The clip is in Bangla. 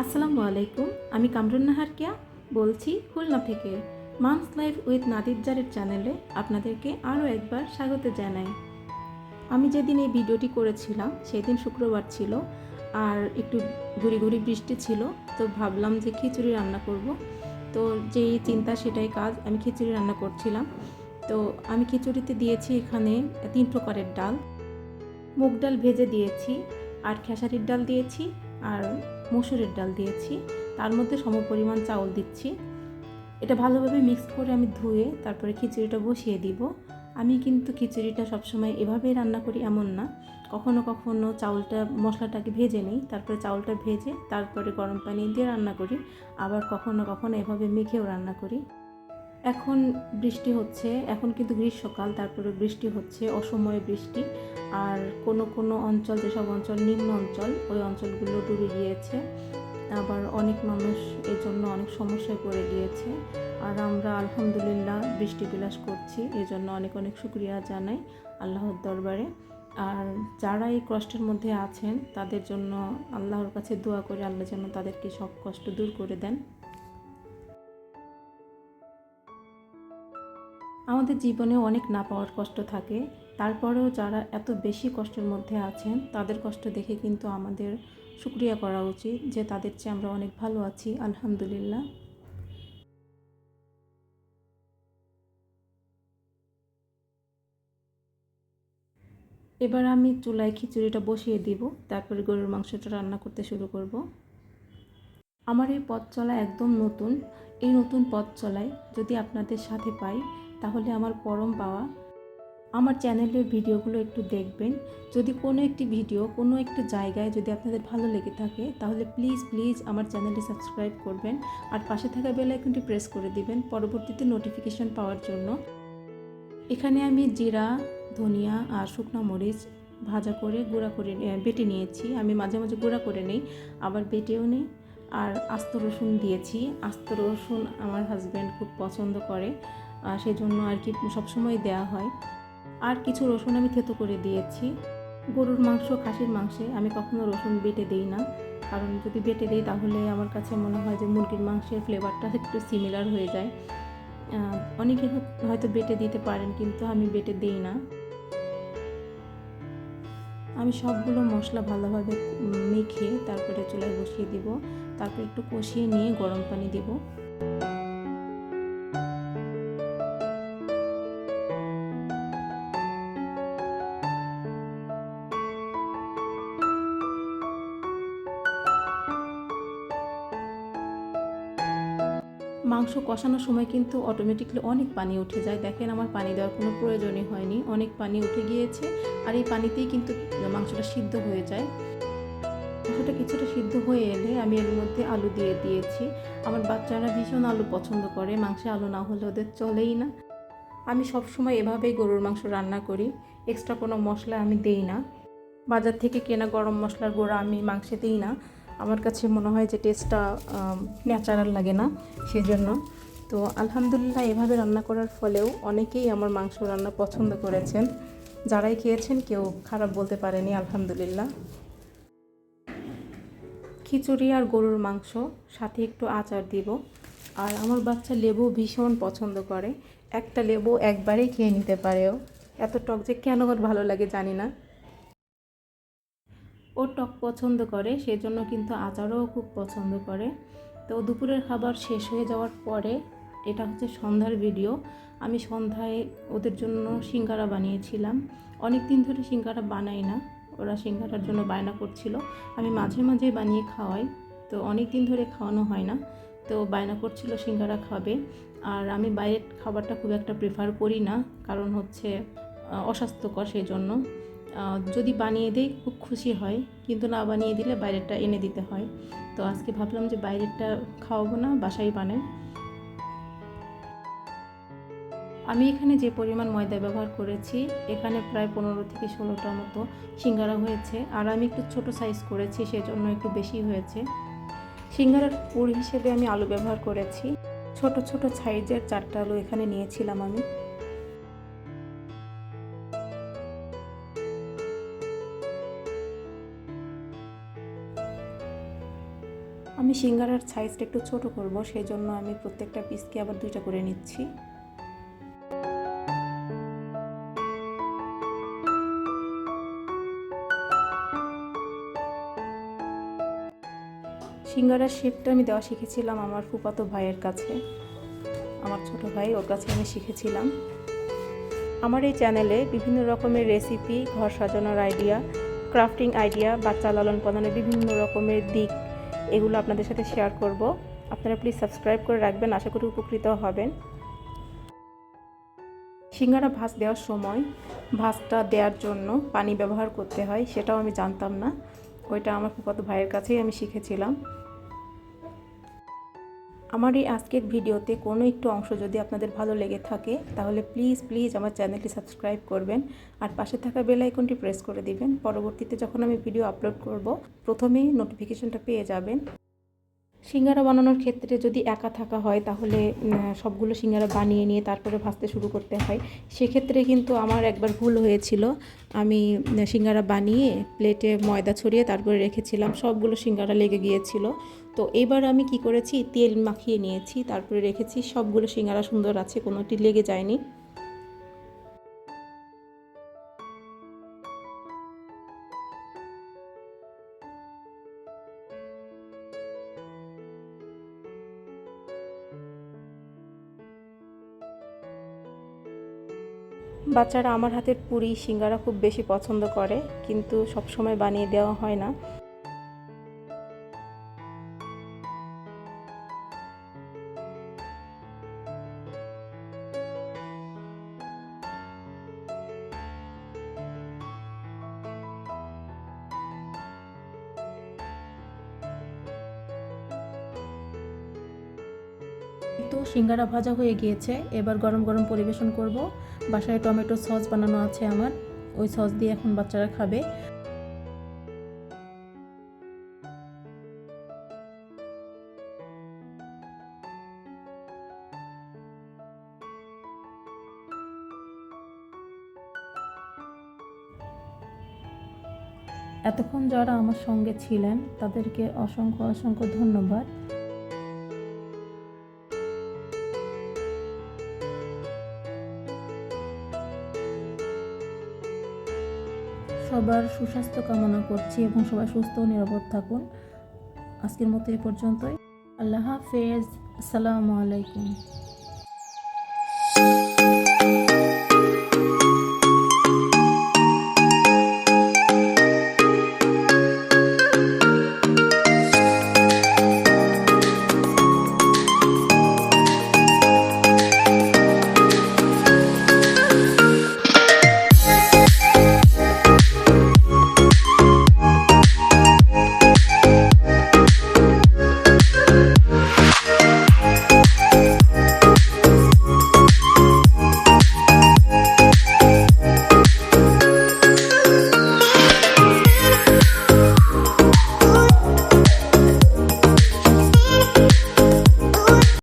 আসসালামু আলাইকুম, আমি কামরুন নাহার কিয়া, বলছি খুলনা থেকে। মামস লাইফ উইথ নাদিরজারের চ্যানেলে আপনাদেরকে আরও একবার স্বাগত জানাই। আমি যেদিন এই ভিডিওটি করেছিলাম, সেদিন শুক্রবার ছিল, আর একটু গুড়ি ঘুরি বৃষ্টি ছিল, তো ভাবলাম যে খিচুড়ি রান্না করব। তো যেই চিন্তা সেটাই কাজ, আমি খিচুড়ি রান্না করছিলাম। তো আমি খিচুড়িতে দিয়েছি এখানে তিন প্রকারের ডাল। মুগ ডাল ভেজে দিয়েছি, আর খেসারির ডাল দিয়েছি, আর মসুরের ডাল দিয়েছি। তার মধ্যে সমপরিমাণ চাউল দিচ্ছি। এটা ভালোভাবে মিক্স করে আমি ধুয়ে তারপরে খিচুড়িটা বসিয়ে দিব। আমি কিন্তু খিচুড়িটা সবসময় এভাবেই রান্না করি এমন না। কখনো কখনো চাউলটা, মশলাটাকে ভেজে নিই। তারপরে চাউলটা ভেজে তারপরে গরম পানি দিয়ে রান্না করি। আবার কখনো কখনো এভাবে মেখেও রান্না করি। এখন বৃষ্টি হচ্ছে, এখন কিন্তু গ্রীষ্মকাল তারপরে বৃষ্টি হচ্ছে, অসময়ে বৃষ্টি। আর কোনো কোনো অঞ্চল, যেসব অঞ্চল নিম্ন অঞ্চল, ওই অঞ্চলগুলো ডুবে গিয়েছে। আবার অনেক মানুষ এর জন্য অনেক সমস্যায় পড়ে গিয়েছে। আর আমরা আলহামদুলিল্লাহ বৃষ্টি বিলাস করছি এজন্য অনেক অনেক শুক্রিয়া জানাই আল্লাহর দরবারে। আর যারা এই কষ্টের মধ্যে আছেন, তাদের জন্য আল্লাহর কাছে দোয়া করে আল্লাহ যেন তাদেরকে সব কষ্ট দূর করে দেন। আমাদের জীবনে অনেক না পাওয়ার কষ্ট থাকে। তারপরেও যারা এত বেশি কষ্টের মধ্যে আছেন, তাদের কষ্ট দেখে কিন্তু আমাদের শুক্রিয়া করা উচিত যে তাদের চেয়ে আমরা অনেক ভালো আছি, আলহামদুলিল্লাহ। এবার আমি চুলায় খিচুড়িটা বসিয়ে দিব, তারপরে গরুর মাংসটা রান্না করতে শুরু করব। আমার এই পথ চলা একদম নতুন। এই নতুন পথ চলায় যদি আপনাদের সাথে পাই তাহলে আমার পরম পাওয়া। আমার চ্যানেলের ভিডিওগুলো একটু দেখবেন। যদি কোনো একটি ভিডিও কোনো একটি জায়গায় যদি আপনাদের ভালো লেগে থাকে, তাহলে প্লিজ প্লিজ আমার চ্যানেলটি সাবস্ক্রাইব করবেন। আর পাশে থাকা বেল আইকনটি প্রেস করে দিবেন পরবর্তীতে নোটিফিকেশন পাওয়ার জন্য। এখানে আমি জিরা, ধনিয়া আর শুকনো মরিচ ভাজা করে গুঁড়া করে বেটে নিয়েছি। আমি মাঝে মাঝে গুঁড়া করে নিই, আবার বেটেও নিই। আর আস্ত রসুন দিয়েছি। আস্ত রসুন আমার হাজব্যান্ড খুব পছন্দ করে। সেই জন্য আর কি সবসময় দেওয়া হয়। আর কিছু রসুন আমি থেতো করে দিয়েছি। গরুর মাংস, খাসির মাংসে আমি কখনো রসুন বেটে দিই না। কারণ যদি বেটে দিই তাহলে আমার কাছে মনে হয় যে মুরগির মাংসের ফ্লেভারটা একটু সিমিলার হয়ে যায়। অনেকে হয়তো বেটে দিতে পারেন কিন্তু আমি বেটে দিই না। আমি সবগুলো মশলা ভালোভাবে মেখে তারপরে চুলায় বসিয়ে দিব। তারপর একটু কষিয়ে নিয়ে গরম পানি দিব। মাংস কষানোর সময় কিন্তু অটোমেটিকলি অনেক পানি উঠে যায়। দেখেন আমার পানি দেওয়ার কোনো প্রয়োজনই হয়নি। অনেক পানি উঠে গিয়েছে আর এই পানিতেই কিন্তু মাংসটা সিদ্ধ হয়ে যায়। মাংসটা কিছুটা সিদ্ধ হয়ে এলে আমি এর মধ্যে আলু দিয়ে দিয়েছি। আমার বাচ্চারা ভীষণ আলু পছন্দ করে। মাংসে আলু না হলে ওদের চলেই না। আমি সবসময় এভাবেই গরুর মাংস রান্না করি। এক্সট্রা কোনো মশলা আমি দেই না। বাজার থেকে কেনা গরম মশলার গোড়া আমি মাংসে দিই না। আমার কাছে মনে হয় যে টেস্টটা ন্যাচারাল লাগে না, সেজন্য। তো আলহামদুলিল্লাহ এভাবে রান্না করার ফলেও অনেকেই আমার মাংস রান্না পছন্দ করেছেন। যারাই খেয়েছেন কেউ খারাপ বলতে পারেনি, আলহামদুলিল্লাহ। খিচুড়ি আর গরুর মাংস, সাথে একটু আচার দিব। আর আমার বাচ্চা লেবু ভীষণ পছন্দ করে। একটা লেবু একবারেই খেয়ে নিতে পারেও। এত টক যে কেন ওর ভালো লাগে জানি না। ও টক পছন্দ করে, সেজন্য কিন্তু আচারও খুব পছন্দ করে। তো দুপুরের খাবার শেষ হয়ে যাওয়ার পরে, এটা হচ্ছে সন্ধ্যার ভিডিও আমি সন্ধ্যায় ওদের জন্য সিঙ্গারা বানিয়েছিলাম। অনেক দিন ধরে সিঙ্গারা বানাই না, ওরা সিঙ্গারার জন্য বায়না করছিল। আমি মাঝে মাঝে বানিয়ে খাওয়াই, তো অনেক দিন ধরে খাওয়ানো হয় না, তো বায়না করছিল সিঙ্গারা খাবে। আর আমি বাইরের খাবারটা খুব একটা প্রেফার করি না, কারণ হচ্ছে অস্বাস্থ্যকর সেই জন্য যদি বানিয়ে দেই খুব খুশি হয়, কিন্তু না বানিয়ে দিলে বাইরেরটা এনে দিতে হয়। তো আজকে ভাবলাম যে বাইরেরটা খাওয়াবো না, বাসায় বানাই। আমি এখানে যে পরিমাণ ময়দা ব্যবহার করেছি, এখানে প্রায় পনেরো থেকে ষোলোটা মতো সিঙ্গারা হয়েছে। আর আমি একটু ছোট সাইজ করেছি, সেজন্য একটু বেশি হয়েছে। সিঙ্গারার পুর হিসেবে আমি আলু ব্যবহার করেছি। ছোট ছোট সাইজের চারটা আলু এখানে নিয়েছিলাম আমি। আমি সিঙ্গারার সাইজটা একটু ছোট করব সেই জন্য আমি প্রত্যেকটা পিসকে আবার দুইটা করে নিচ্ছি। সিঙ্গারার শেপটা আমি দেওয়া শিখেছিলাম আমার ফুপাতো ভাইয়ের কাছে। আমার ছোট ভাই ওর কাছে আমি শিখেছিলাম। আমার এই চ্যানেলে বিভিন্ন রকমের রেসিপি ঘর সাজানোর আইডিয়া ক্রাফটিং আইডিয়া বাচ্চা লালন পালনের বিভিন্ন রকমের দিক এগুলো আপনাদের সাথে শেয়ার করব। আপনারা প্লিজ সাবস্ক্রাইব করে রাখবেন, আশা করি উপকৃত হবেন। সিঙ্গারা ভাজ দেওয়ার সময় ভাজটা দেওয়ার জন্য পানি ব্যবহার করতে হয়, সেটাও আমি জানতাম না। ওইটা আমার ফুপাত ভাইয়ের কাছেই আমি শিখেছিলাম। আমার এই আজকের ভিডিওতে কোনো একটু অংশ যদি আপনাদের ভালো লেগে থাকে, তাহলে প্লিজ প্লিজ আমার চ্যানেলটি সাবস্ক্রাইব করবেন আর পাশে থাকা বেল আইকনটি প্রেস করে দিবেন। পরবর্তীতে যখন আমি ভিডিও আপলোড করব প্রথমেই নোটিফিকেশনটা পেয়ে যাবেন। সিঙ্গারা বানানোর ক্ষেত্রে যদি একা থাকা হয়, তাহলে সবগুলো সিঙ্গারা বানিয়ে নিয়ে তারপরে ভাজতে শুরু করতে হয়। সেক্ষেত্রে কিন্তু আমার একবার ভুল হয়েছিল। আমি সিঙ্গারা বানিয়ে প্লেটে ময়দা ছড়িয়ে তারপরে রেখেছিলাম। সবগুলো সিঙ্গারা লেগে গিয়েছিল। তো এবার আমি কি করেছি? তেল মাখিয়ে নিয়েছি, তারপরে রেখেছি। সবগুলো সিঙ্গারা সুন্দর আছে, কোনোটি লেগে যায়নি। বাচ্চারা আমার হাতের পুরি সিঙ্গারা খুব বেশি পছন্দ করে, কিন্তু সব সময় বানিয়ে দেওয়া হয় না। তো সিঙ্গারা ভাজা হয়ে গিয়েছে। এবার গরম গরম পরিবেশন করব। বাসায় টমেটো সস বানানো আছে আমার। ওই সস দিয়ে এখন বাচ্চারা খাবে। এতক্ষণ যারা আমার সঙ্গে ছিলেন, তাদেরকে অসংখ্য অসংখ্য ধন্যবাদ। সবার সুস্বাস্থ্য কামনা করছি এবং সবাই সুস্থ ও নিরাপদ থাকুন। আজকের মতো এই পর্যন্তই। আল্লাহ হাফেজ। আসসালামু আলাইকুম।